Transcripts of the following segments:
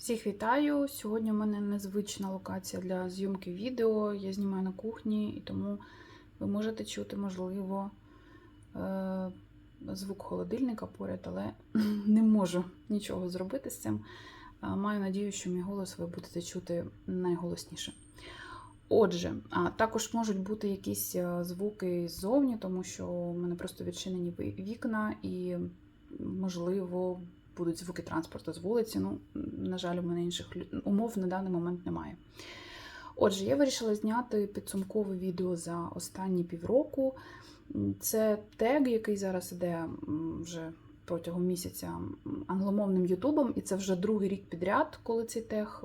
Всіх вітаю! Сьогодні у мене незвична локація для зйомки відео. Я знімаю на кухні, і тому ви можете чути, можливо, е, звук холодильника поряд, але не можу нічого зробити з цим. Маю надію, що мій голос ви будете чути найголосніше. Отже, а також можуть бути якісь е, звуки ззовні, тому що у мене просто відчинені вікна і, можливо, будуть звуки транспорту з вулиці. Ну, на жаль, у мене інших умов на даний момент немає. Отже, я вирішила зняти підсумкове відео за останні півроку. Це тег, який зараз іде вже протягом місяця англомовним Ютубом, і це вже другий рік підряд, коли цей тег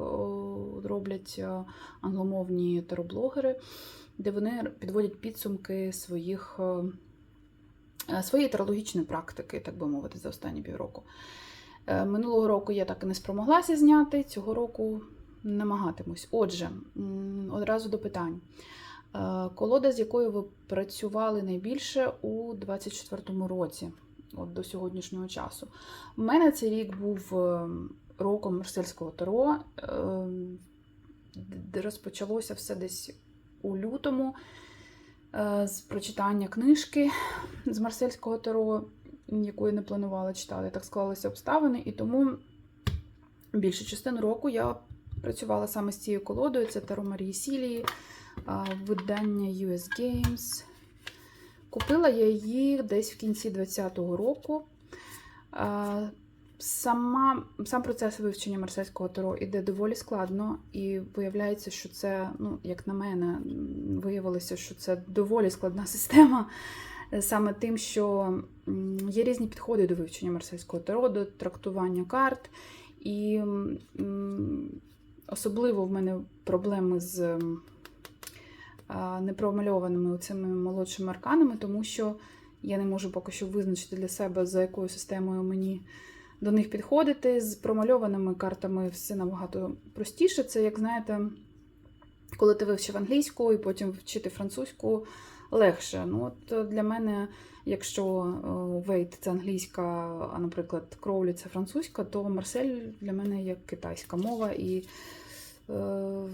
роблять е, англомовні тароблогери, де вони підводять підсумки своїх. е, е, Своєї тарологічної практики, так би мовити, за останні півроку. Е, Минулого року я так і не спромоглася зняти, цього року намагатимусь. Отже, одразу до питань. Е, Колода, з якою ви працювали найбільше у 24-му році, от до сьогоднішнього часу. У мене цей рік був е, роком марсельського таро. Розпочалося все десь у лютому з прочитання книжки з марсельського таро яку не планувала читати. Так склалися обставини, і тому більшу частину року я працювала саме з цією колодою. Це Таро Марії Сілії, видання US Games. Купила я її десь в кінці 2020 року. Сама, сам процес вивчення марсельського таро іде доволі складно, і виявляється, що це, ну, як на мене, виявилося, що це доволі складна система саме тим, що є різні підходи до вивчення марсельського таро, до трактування карт. І особливо в мене проблеми з непромальованими цими молодшими арканами, тому що я не можу поки що визначити для себе, за якою системою мені до них підходити. З промальованими картами все набагато простіше. Це, як знаєте, коли ти вивчив англійську і потім вчити французьку легше. Ну, от е, для мене, якщо Вейт це англійська, а, наприклад, Кроулі це французька, то Марсель для мене як китайська мова, і е,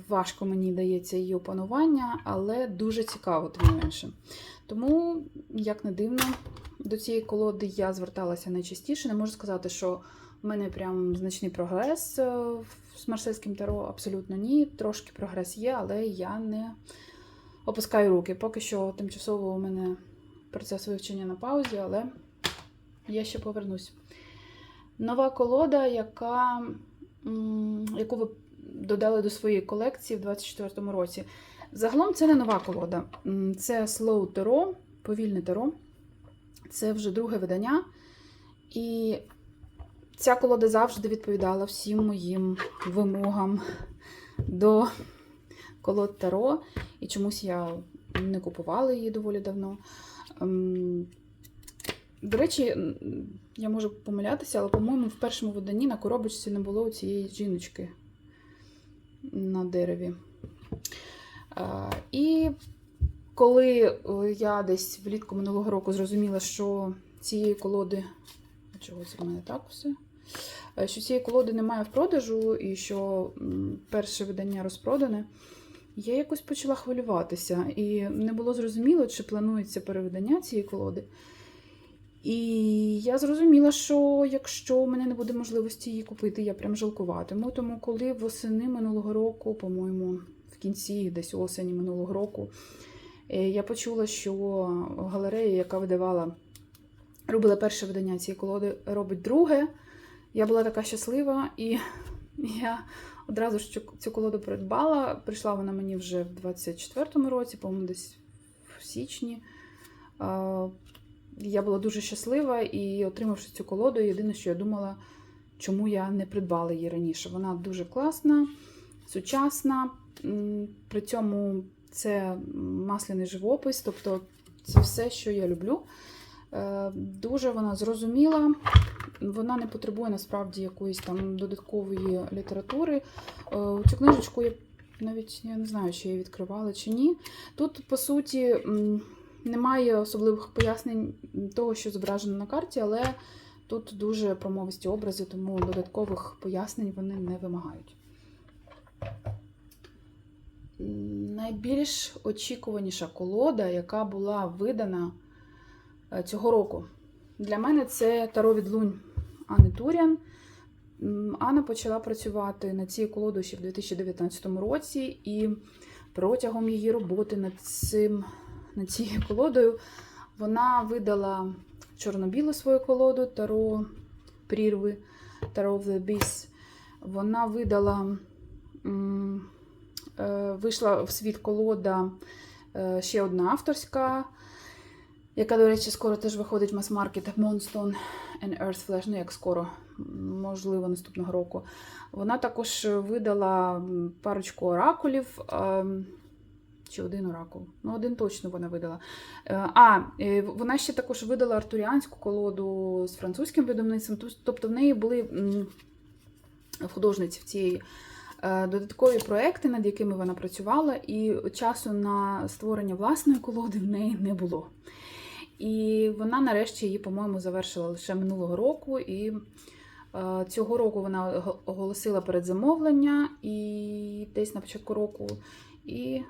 важко мені дається її опанування, але дуже цікаво, тим не менше. Тому, як не дивно, до цієї колоди я зверталася найчастіше. Не можу сказати, що в мене прям значний прогрес е, з марсельським таро. Абсолютно ні. Трошки прогрес є, але я не опускаю руки. Поки що тимчасово у мене процес вивчення на паузі, але я ще повернусь. Нова колода, яка, яку ви додали до своєї колекції в 2024 році. Загалом це не нова колода. Це Slow Tarot, повільне таро. Це вже друге видання. І ця колода завжди відповідала всім моїм вимогам до колод Таро. І чомусь я не купувала її доволі давно. Ем, До речі, я можу помилятися, але, по-моєму, в першому виданні на коробочці не було цієї жіночки на дереві. Е, І коли е, я десь влітку минулого року зрозуміла, що цієї колоди. А Чого це в мене так все? Е, Що цієї колоди немає в продажу, і що перше видання розпродане, я якось почала хвилюватися. І не було зрозуміло, чи планується перевидання цієї колоди. І я зрозуміла, що якщо у мене не буде можливості її купити, я прям жалкуватиму. Тому коли восени минулого року, по-моєму, в кінці, десь осені минулого року, е, я почула, що галерея, яка видавала, робила перше видання цієї колоди, робить друге. Я була така щаслива, і я одразу ж цю- колоду придбала. Прийшла вона мені вже в 24-му році, по-моєму, десь в січні. Я була дуже щаслива і, отримавши цю колоду, єдине, що я думала, чому я не придбала її раніше. Вона дуже класна, сучасна. При цьому це масляний живопис, тобто це все, що я люблю. Е, Дуже вона зрозуміла. Вона не потребує насправді якоїсь там додаткової літератури. Е, Цю книжечку я навіть я не знаю, чи я її відкривала чи ні. Тут, по суті, немає особливих пояснень того, що зображено на карті, але тут дуже промовисті образи, тому додаткових пояснень вони не вимагають. Найбільш очікуваніша колода, яка була видана цього року. Для мене це Таро від Лунь Анни Турян. Анна почала працювати над цією колодою ще в 2019 році, і протягом її роботи над, цим, над цією колодою вона видала чорно-білу свою колоду Таро Прірви, Таро of the Abyss. Вона видала, е, вийшла в світ колода е, ще одна авторська, яка, до речі, скоро теж виходить в мас-маркет Moonstone and Earth Flash, ну як скоро, можливо, наступного року. Вона також видала парочку оракулів. ем, Чи один оракул? Ну, один точно вона видала. Е, А, е, вона ще також видала артуріанську колоду з французьким видавництвом. Тобто в неї були художниці в цієї е, додаткові проекти, над якими вона працювала, і часу на створення власної колоди в неї не було. І вона нарешті її, по-моєму, завершила лише минулого року. І е, цього року вона оголосила передзамовлення і десь на початку року. І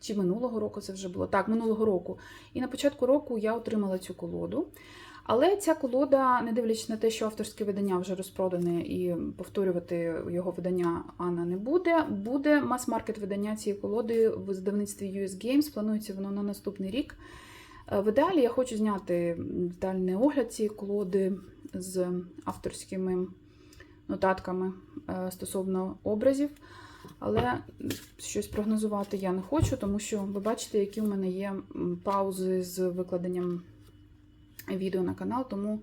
чи минулого року це вже було? Так, минулого року. І на початку року я отримала цю колоду. Але ця колода, не дивлячись на те, що авторське видання вже розпродане і повторювати його видання Анна не буде. Буде мас-маркет видання цієї колоди в видавництві US Games. Планується воно на наступний рік. Е, В ідеалі я хочу зняти детальний огляд цієї колоди з авторськими нотатками е, стосовно образів. Але щось прогнозувати я не хочу, тому що ви бачите, які в мене є паузи з викладенням відео на канал. Тому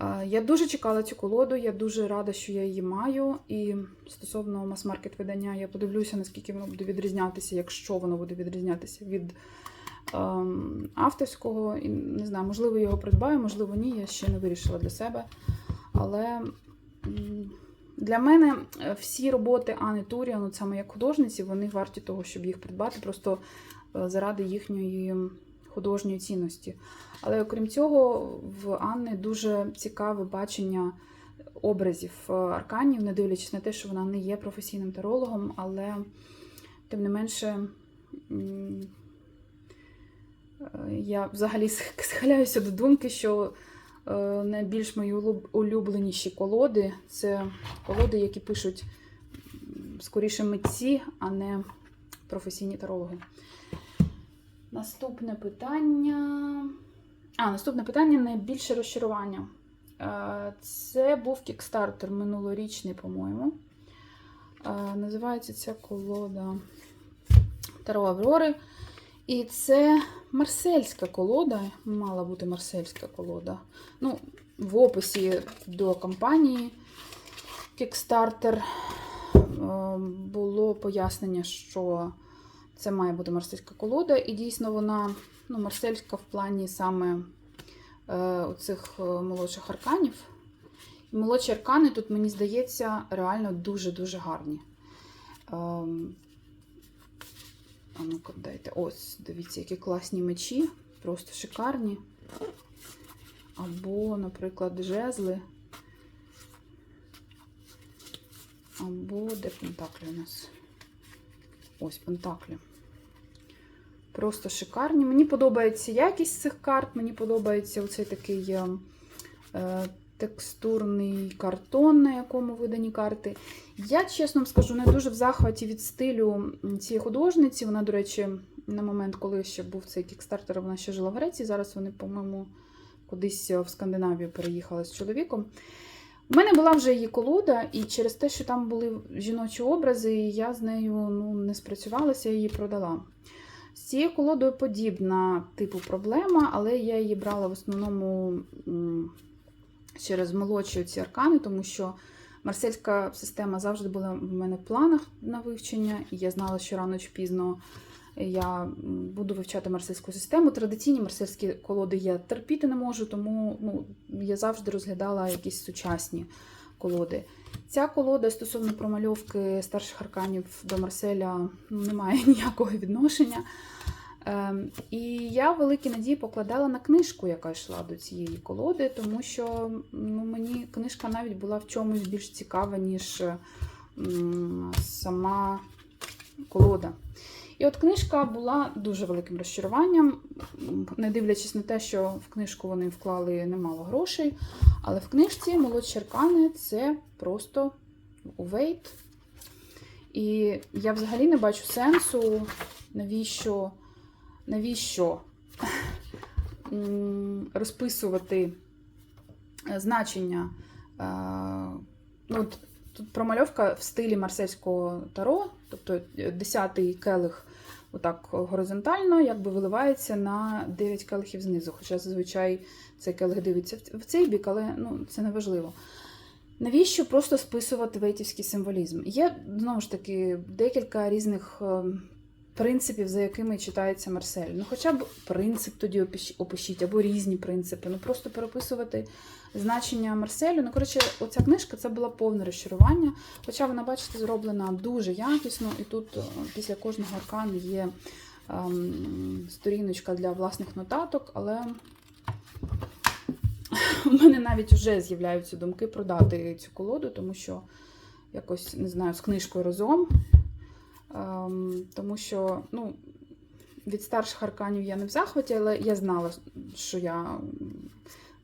е, я дуже чекала цю колоду, я дуже рада, що я її маю. І стосовно мас-маркет видання, я подивлюся, наскільки воно буде відрізнятися, якщо воно буде відрізнятися від авторського. І не знаю, можливо, його придбаю, можливо, ні. Я ще не вирішила для себе. Але. для мене е, всі роботи Ани Туріан, от саме як художниці, вони варті того, щоб їх придбати, просто е, заради їхньої художньої цінності. Але окрім цього, в Анни дуже цікаве бачення образів е, арканів, не дивлячись на те, що вона не є професійним тарологом, але тим не менше. Я взагалі схиляюся до думки, що е, найбільш мої улюбленіші колоди це колоди, які пишуть скоріше митці, а не професійні тарологи. Наступне питання. А, наступне питання найбільше розчарування. Е, Це був кікстартер минулорічний, по-моєму. Е, Називається ця колода Таро Аврори. І це марсельська колода. Мала бути марсельська колода. Ну, в описі до компанії Kickstarter е, було пояснення, що це має бути марсельська колода, і дійсно вона ну, марсельська в плані саме е, оцих е, молодших арканів. І молодші аркани тут, мені здається, реально дуже-дуже гарні. Ем, а ну-ка, дайте. Ось, дивіться, які класні мечі, просто шикарні. Або, наприклад, жезли. Або де пентаклі у нас? Ось пентаклі. Просто шикарні. Мені подобається якість цих карт, мені подобається оцей такий е, е, текстурний картон, на якому видані карти. Я, чесно вам скажу, не дуже в захваті від стилю цієї художниці. Вона, до речі, на момент, коли ще був цей кікстартер, вона ще жила в Греції. Зараз вони, по-моєму, кудись в Скандинавію переїхали з чоловіком. У мене була вже її колода, і через те, що там були жіночі образи, я з нею ну, не спрацювалася, я її продала. З цією колодою подібна типу проблема, але я її брала в основному через молодші ці аркани, тому що марсельська система завжди була в мене в планах на вивчення, і я знала, що рано чи пізно я буду вивчати марсельську систему. Традиційні марсельські колоди я терпіти не можу, тому ну, я завжди розглядала якісь сучасні колоди. Ця колода стосовно промальовки старших арканів до Марселя ну, не має ніякого відношення. Ем, І я великі надії покладала на книжку, яка йшла до цієї колоди, тому що ну, мені книжка навіть була в чомусь більш цікава, ніж сама колода. І от книжка була дуже великим розчаруванням, не дивлячись на те, що в книжку вони вклали немало грошей. Але в книжці молодші аркани це просто увейт. І я взагалі не бачу сенсу, навіщо, навіщо розписувати е, значення. е, Ну, Тут промальовка в стилі марсельського таро, тобто 10-й келих отак горизонтально, якби виливається на 9 келихів знизу. Хоча зазвичай цей келих дивиться в- цей бік, але ну, це не важливо. Навіщо просто списувати вейтівський символізм? Є знову ж таки декілька різних е, принципів, за якими читається Марсель. Ну, хоча б принцип тоді опишіть, або різні принципи. Ну просто переписувати значення Марселю. Ну, коротше, оця книжка це було повне розчарування. Хоча вона, бачите, зроблена дуже якісно, і тут е, після кожного аркану є ем, сторіночка для власних нотаток, але у мене навіть вже з'являються думки продати цю колоду, тому що якось не знаю, з книжкою разом. Ем, тому що, ну, від старших арканів я не в захваті, але я знала, що я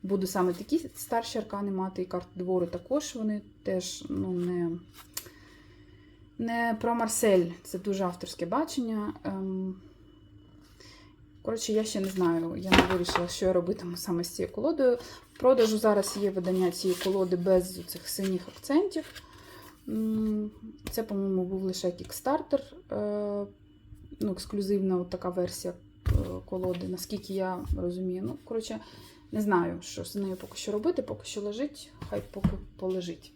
буду саме такі старші аркани мати, і карти двору також вони теж ну, не, не про Марсель. Це дуже авторське бачення. Ем, Коротше, я ще не знаю, я не вирішила, що я робитиму саме з цією колодою. В продажу зараз є видання цієї колоди без цих синіх акцентів. Це, по-моєму, був лише кікстартер, е, ну, ексклюзивна от така версія е, колоди, наскільки я розумію. Ну, коротше, не знаю, що з нею поки що робити, поки що лежить, хай поки полежить.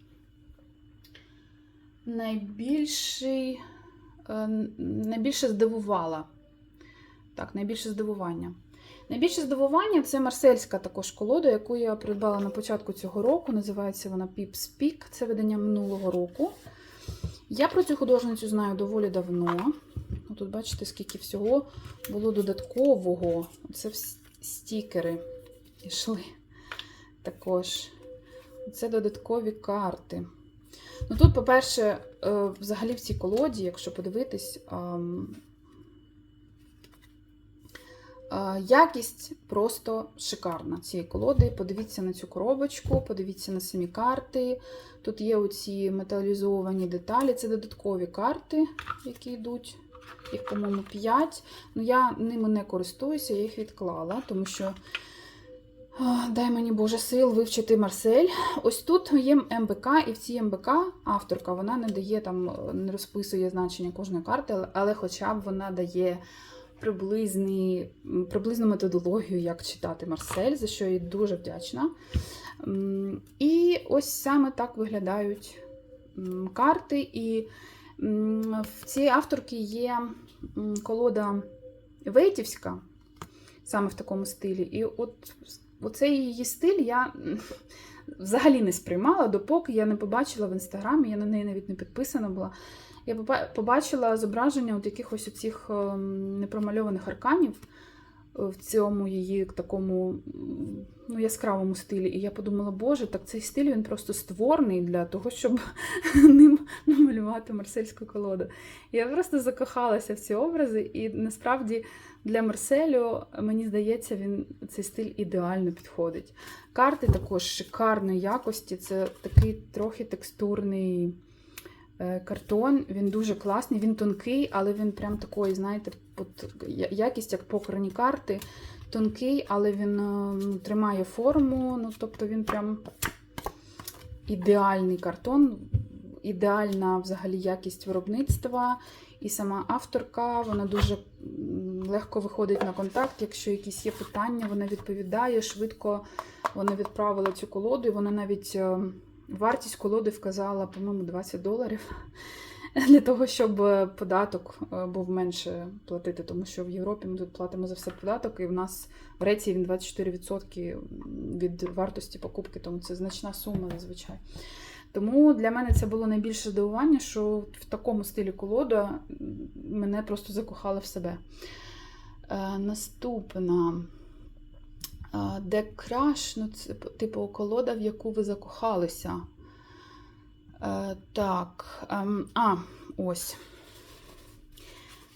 Найбільший, е, найбільше здивувала. Так, найбільше здивування. Найбільше здивування це марсельська також колода, яку я придбала на початку цього року. Називається вона Pips Peak. Це видання минулого року. Я про цю художницю знаю доволі давно. Ну, Тут бачите, скільки всього було додаткового. Це стікери йшли також. Це додаткові карти. Ну, тут, по-перше, е, взагалі в цій колоді, якщо подивитись, Якість просто шикарна цієї колоди. Подивіться на цю коробочку, подивіться на самі карти. Тут є оці металізовані деталі. Це додаткові карти, які йдуть. Їх, по-моєму, 5. Ну, я ними не користуюся, я їх відклала, тому що дай мені Боже сил вивчити Марсель. Ось тут є МБК, і в цій МБК авторка вона не дає там, не розписує значення кожної карти, але- хоча б вона дає приблизний, м, приблизну методологію, як читати Марсель, за що я їй дуже вдячна. І ось саме так виглядають карти. І в цій авторки є колода Вейтівська, саме в такому стилі. І от оцей її стиль я взагалі не сприймала, допоки я не побачила в інстаграмі, я на неї навіть не підписана була. Я побачила зображення от якихось оцих ем, непромальованих арканів е, в цьому її такому ну, яскравому стилі. І я подумала, боже, так цей стиль він просто створений для того, щоб ним намалювати марсельську колоду. Я просто закохалася в ці образи, і насправді для Марселю, мені здається, він цей стиль ідеально підходить. Карти також шикарної якості, це такий трохи текстурний е, картон. Він дуже класний, він тонкий, але він прям такий, знаєте, якість як покерні карти. Тонкий, але він е, ну, тримає форму. Ну, тобто він прям ідеальний картон, ідеальна взагалі якість виробництва. І сама авторка, вона дуже легко виходить на контакт. Якщо якісь є питання, вона відповідає швидко. Вона відправила цю колоду, і вона навіть е, вартість колоди вказала, по-моєму, 20 доларів. Для того, щоб е, податок е, був менше платити, тому що в Європі ми тут платимо за все податок, і в нас в Греції він 24% від вартості покупки, тому це значна сума зазвичай. Тому для мене це було найбільше здивування, що в такому стилі колода мене просто закохала в себе. Е, наступна. Де краш, ну, це типу колода, в яку ви закохалися. Е, так. ем, а, ось.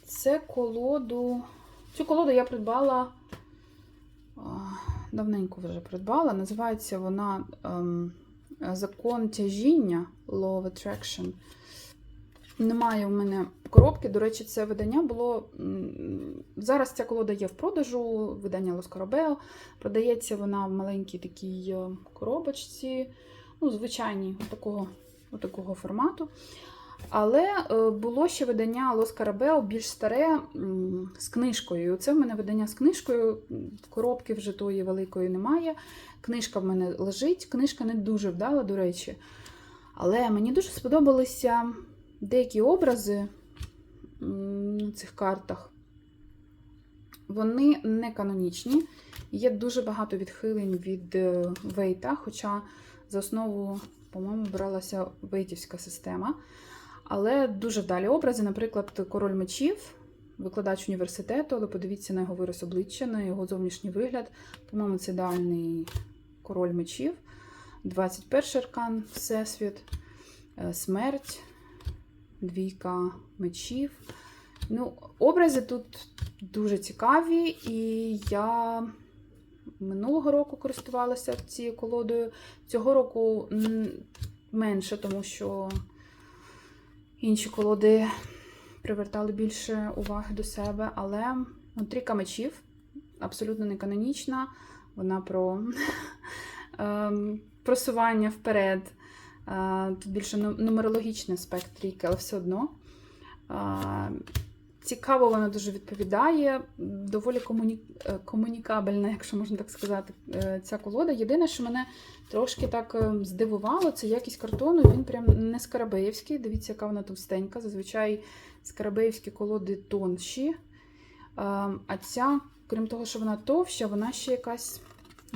Це колоду. Цю колоду я придбала. Давненько вже придбала. Називається вона ем, Закон тяжіння Law of Attraction. Немає в мене коробки. До речі, це видання було. Зараз ця колода є в продажу, видання Лоскоробео. Продається вона в маленькій такій е, коробочці, ну, звичайній, такого, такого формату. Але е, було ще видання Лос Карабео більш старе з книжкою. І Оце в мене видання з книжкою. Коробки вже тої великої немає. Книжка в мене лежить. Книжка не дуже вдала, до речі. Але мені дуже сподобалися деякі образи на цих картах. Вони не канонічні. Є дуже багато відхилень від е, Вейта, хоча за основу, по-моєму, бралася вейтівська система. Але дуже вдалі образи, наприклад, король мечів, викладач університету, але подивіться на його вираз обличчя, на його зовнішній вигляд. По-моєму, це ідеальний король мечів. 21 аркан Всесвіт, е, смерть, двійка мечів. Ну, образи тут дуже цікаві, і я минулого року користувалася цією колодою. Цього року менше, тому що інші колоди привертали більше уваги до себе. Але ну, трійка мечів абсолютно не канонічна. Вона про ем, просування вперед. Тут більше ну- нумерологічний аспект трійки, але все одно. Цікаво, вона дуже відповідає, доволі комуні... е, комунікабельна, якщо можна так сказати, е, ця колода. Єдине, що мене трошки так е, здивувало, це якість картону. Він прям не скарабеївський. Дивіться, яка вона товстенька. Зазвичай скарабеївські колоди тонші. А ця, крім того, що вона товща, вона ще якась.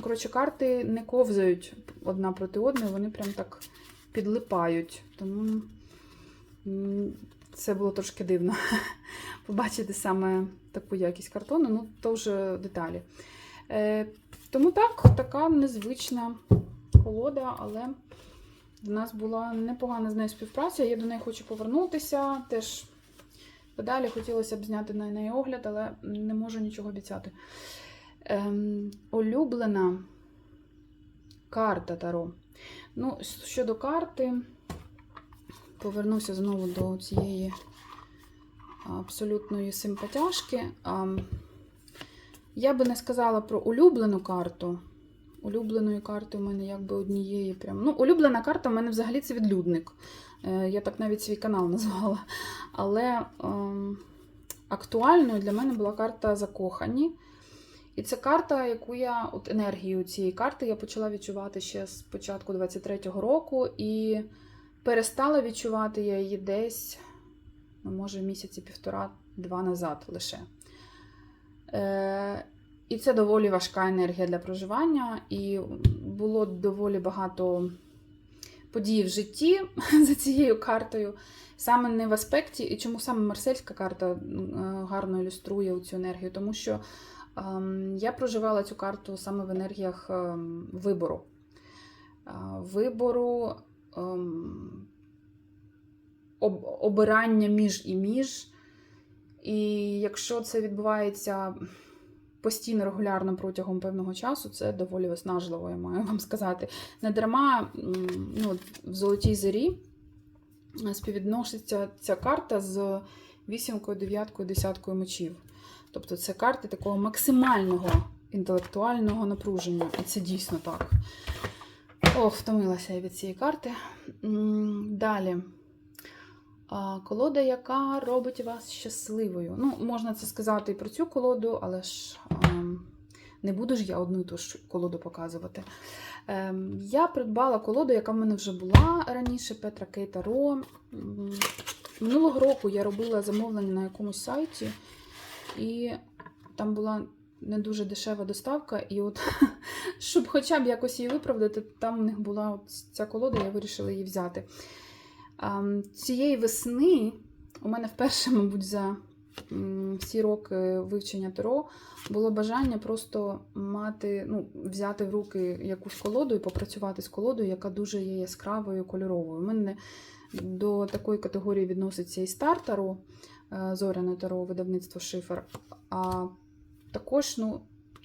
Коротше, карти не ковзають одна проти одної, вони прям так підлипають. Тому це було трошки дивно побачити саме таку якість картону, ну то вже деталі. Е, тому так, така незвична колода, але в нас була непогана з нею співпраця. Я до неї хочу повернутися. Теж подалі хотілося б зняти на неї огляд, але не можу нічого обіцяти. Ем, улюблена карта Таро. Ну, щодо карти, повернуся знову до цієї абсолютної симпатяшки. Я би не сказала про улюблену карту. Улюбленої карти у мене якби однієї прям. Ну, улюблена карта в мене взагалі це відлюдник. Е, Я так навіть свій канал назвала. Але ем, актуальною для мене була карта Закохані. І це карта, яку я, от енергію цієї карти я почала відчувати ще з початку 23-го року, і перестала відчувати я її десь, ну, може, місяці півтора-два назад лише. Е, і це доволі важка енергія для проживання, і було доволі багато подій в житті за цією картою. Саме не в аспекті, і чому саме марсельська карта е, гарно ілюструє цю енергію, тому що я проживала цю карту саме в енергіях ем, вибору. Е, Вибору, ем, обирання між і між. І якщо це відбувається постійно, регулярно протягом певного часу, це доволі виснажливо, я маю вам сказати. Не дарма ну, в золотій зорі співвідноситься ця карта з вісімкою, дев'яткою, десяткою мечів. Тобто це карти такого максимального інтелектуального напруження. І це дійсно так. Ох, втомилася я від цієї карти. Далі. Колода, яка робить вас щасливою. Ну, можна це сказати і про цю колоду, але ж ем, не буду ж я одну і ту ж колоду показувати. Ем, я придбала колоду, яка в мене вже була раніше, Петра Кейта Ро. Минулого року я робила замовлення на якомусь сайті, і там була не дуже дешева доставка. І от, щоб хоча б якось її виправдати, там у них була от ця колода, я вирішила її взяти. Цієї весни у мене вперше, мабуть, за всі роки вивчення Таро було бажання просто мати, ну, взяти в руки якусь колоду і попрацювати з колодою, яка дуже є яскравою кольоровою. У мене до такої категорії відноситься і Стар Таро, е, Зоряне Таро, видавництво Шифер. А також, ну,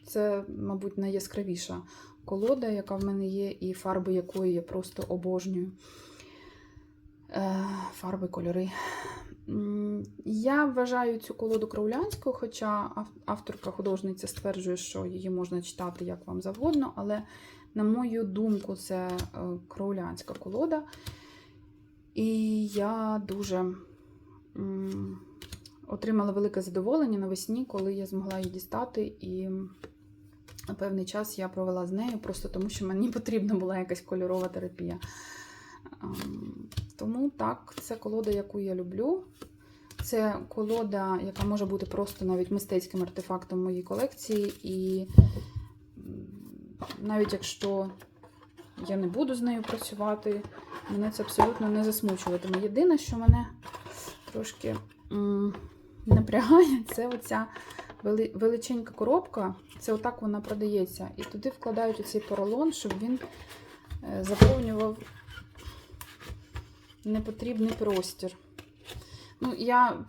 це, мабуть, найяскравіша колода, яка в мене є, і фарби якої я просто обожнюю. Е, Фарби, кольори. Я вважаю цю колоду кровлянською, хоча авторка художниця стверджує, що її можна читати як вам завгодно, але, на мою думку, це е, кровлянська колода. І я дуже отримала велике задоволення навесні, коли я змогла її дістати. І певний час я провела з нею, просто тому що мені потрібна була якась кольорова терапія. Ем, Тому так, це колода, яку я люблю. Це колода, яка може бути просто навіть мистецьким артефактом моїй колекції. І навіть якщо я не буду з нею працювати, мене це абсолютно не засмучуватиме. Єдине, що мене трошки напрягає, це оця величенька коробка. Це отак вона продається. І туди вкладають оцей поролон, щоб він е, заповнював непотрібний простір. Ну, я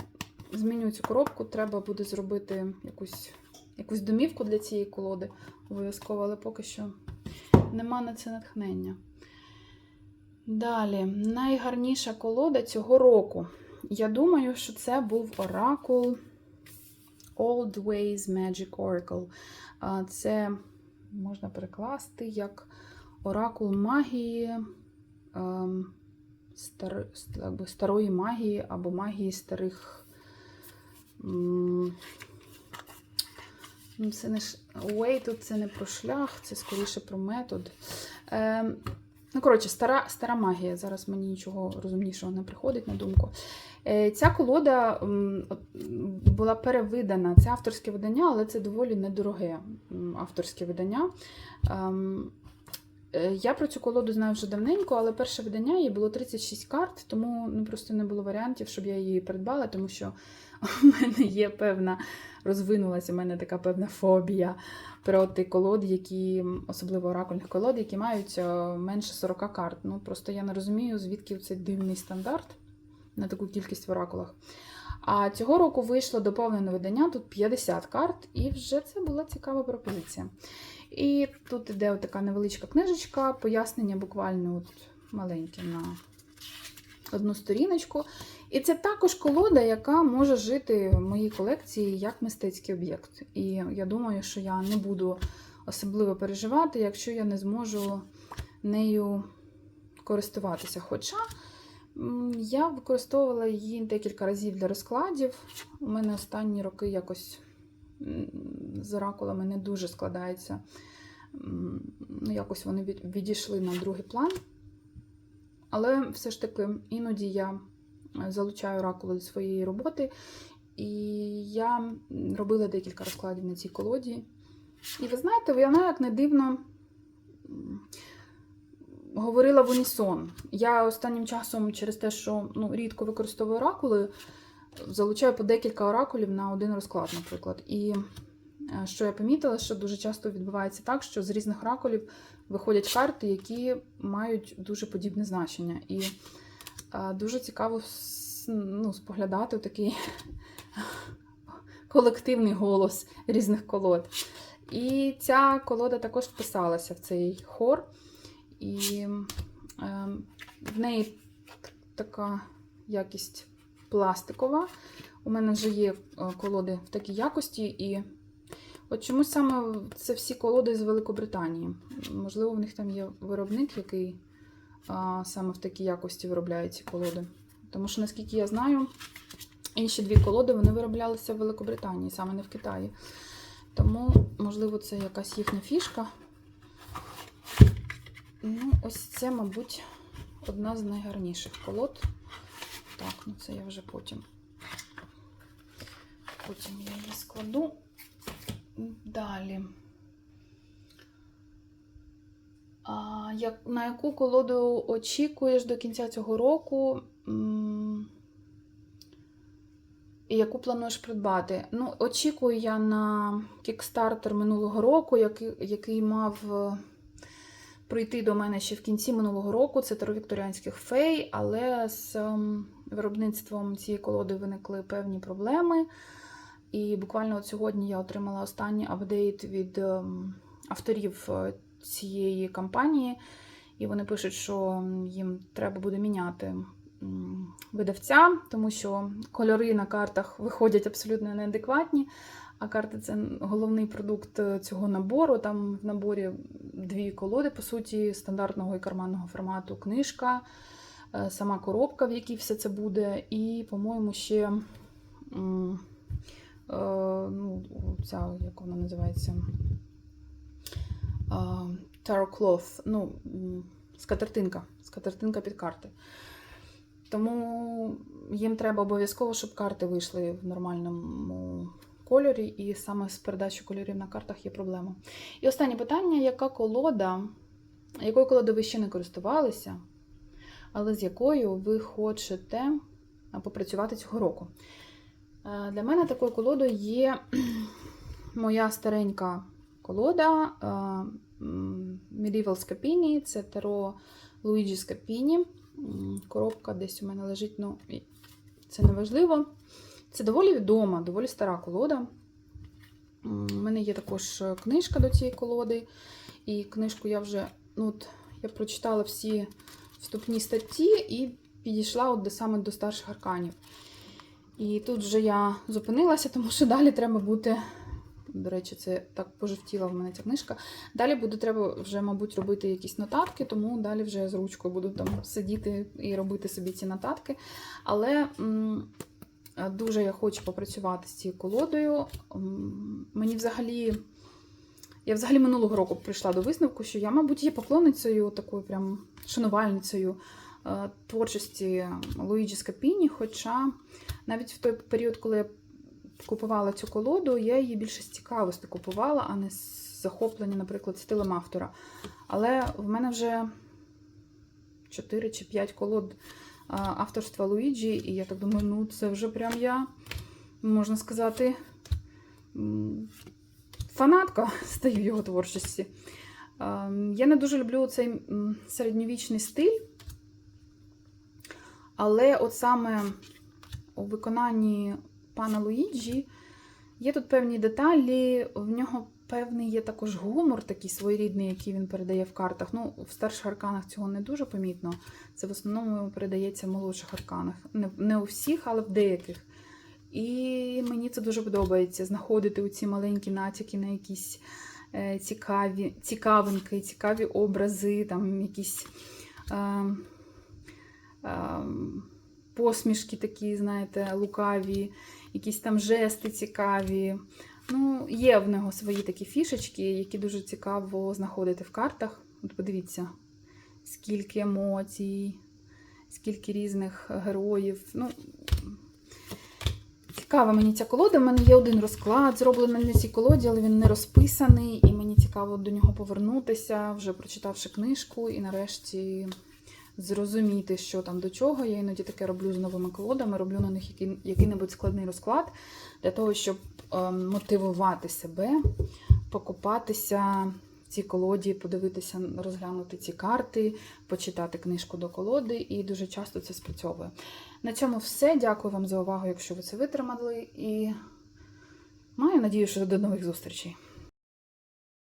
зміню цю коробку, треба буде зробити якусь, якусь домівку для цієї колоди обов'язково, але поки що нема на це натхнення. Далі, найгарніша колода цього року. Я думаю, що це був оракул Old Ways Magic Oracle. Це можна перекласти як оракул магії. ем, стар, старої магії або магії старих. ну, Це не. Way тут це не про шлях, це скоріше про метод. Ем, ну, коротше, стара, стара магія. Зараз мені нічого розумнішого не приходить на думку. Е, Ця колода була перевидана. Це авторське видання, але це доволі недороге авторське видання. Ем, Е, Я про цю колоду знаю вже давненько, але перше видання її було 36 карт, тому ну, просто не було варіантів, щоб я її придбала, тому що у мене є певна, розвинулася у мене така певна фобія проти колод, які, особливо оракульних колод, які мають е, менше 40 карт. Ну, просто я не розумію, звідки цей дивний стандарт на таку кількість в оракулах. А цього року вийшло доповнене видання, тут 50 карт, і вже це була цікава пропозиція. І тут іде така невеличка книжечка, пояснення буквально от маленьке на одну сторіночку. І це також колода, яка може жити в моїй колекції як мистецький об'єкт. І я думаю, що я не буду особливо переживати, якщо я не зможу нею користуватися. Хоча я використовувала її декілька разів для розкладів. У мене останні роки якось з оракулами не дуже складається. Якось вони відійшли на другий план. Але все ж таки іноді я залучаю оракули до своєї роботи. І я робила декілька розкладів на цій колоді. І ви знаєте, вона, як не дивно, говорила в унісон. Я останнім часом через те, що ну, рідко використовую оракули, залучаю по декілька оракулів на один розклад, наприклад. І е, що я помітила, що дуже часто відбувається так, що з різних оракулів виходять карти, які мають дуже подібне значення. І е, дуже цікаво ну, споглядати такий колективний голос різних колод. І ця колода також вписалася в цей хор. І е, в неї така якість пластикова. У мене вже є е, колоди в такій якості, і от чомусь саме це всі колоди з Великобританії. Можливо, в них там є виробник, який саме в такій якості виробляє ці колоди. Тому що, наскільки я знаю, інші дві колоди вони вироблялися в Великобританії, саме не в Китаї. Тому, можливо, це якась їхня фішка. Ну, ось це, мабуть, одна з найгарніших колод. Так, ну це я вже потім. Потім я її складу. Далі. А, як, на яку колоду очікуєш до кінця цього року? І яку плануєш придбати? Ну, очікую я на Kickstarter минулого року, який, який мав е, прийти до мене ще в кінці минулого року. Це таровікторіанських фей, але з ем, виробництвом цієї колоди виникли певні проблеми. І буквально от сьогодні я отримала останній апдейт від ем, авторів е, цієї кампанії, і вони пишуть, що їм треба буде міняти видавця, тому що кольори на картах виходять абсолютно неадекватні. А карти це головний продукт е, цього набору. Там в наборі дві колоди, по суті, стандартного і карманного формату, книжка, е, сама коробка, в якій все це буде, і, по-моєму, ще е, ну, ця, як вона називається? Tarot Cloth, ну, скатертинка, скатертинка під карти. Тому їм треба обов'язково, щоб карти вийшли в нормальному кольорі, і саме з передачою кольорів на картах є проблема. І останнє питання: яка колода, якою колодою ви ще не користувалися, але з якою ви хочете попрацювати цього року? Е, Для мене такою колодою є моя старенька колода е, Medieval Scapini, це таро Луїджі Скапіні. Коробка десь у мене лежить, ну це не важливо. Це доволі відома, доволі стара колода. У мене є також е, книжка до цієї колоди. І книжку я вже ну, от, я прочитала всі вступні статті і підійшла от до саме до старших арканів. І тут вже я зупинилася, тому що далі треба бути. До речі, це так пожовтіла в мене ця книжка. Далі буде треба вже, мабуть, робити якісь нотатки, тому далі вже з ручкою буду там сидіти і робити собі ці нотатки. Але м, дуже я хочу попрацювати з цією колодою. Мені взагалі. Я взагалі минулого року прийшла до висновку, що я, мабуть, є поклонницею, такою прям шанувальницею е, творчості Луїджі Скапіні. Хоча навіть в той період, коли я купувала цю колоду, я її більше з цікавості купувала, а не з захоплення, наприклад, стилем автора. Але в мене вже 4 чи 5 колод авторства Луїджі, і я так думаю, ну це вже прям я, можна сказати, фанатка стаю його творчості. Я не дуже люблю цей середньовічний стиль, але от саме у виконанні пана Луїджі є тут певні деталі, в нього певний є також гумор, такий своєрідний, який він передає в картах. Ну, в старших арканах цього не дуже помітно. Це в основному передається в молодших арканах. Не, не у всіх, але в деяких. І мені це дуже подобається знаходити у ці маленькі натяки на якісь е, цікаві, цікавинки, цікаві образи, там якісь е, е, посмішки такі, знаєте, лукаві, якісь там жести цікаві. Ну, є в нього свої такі фішечки, які дуже цікаво знаходити в картах. От подивіться, скільки емоцій, скільки різних героїв. Ну, Цікава мені ця колода. У мене є один розклад, зроблений на цій колоді, але він не розписаний, і мені цікаво до нього повернутися, вже прочитавши книжку, і нарешті зрозуміти, що там до чого. Я іноді таке роблю з новими колодами, роблю на них який- який-небудь складний розклад для того, щоб ем, мотивувати себе, покупатися в цій колоді, подивитися, розглянути ці карти, почитати книжку до колоди, і дуже часто це спрацьовує. На цьому все. Дякую вам за увагу, якщо ви це витримали. І маю надію, що до нових зустрічей.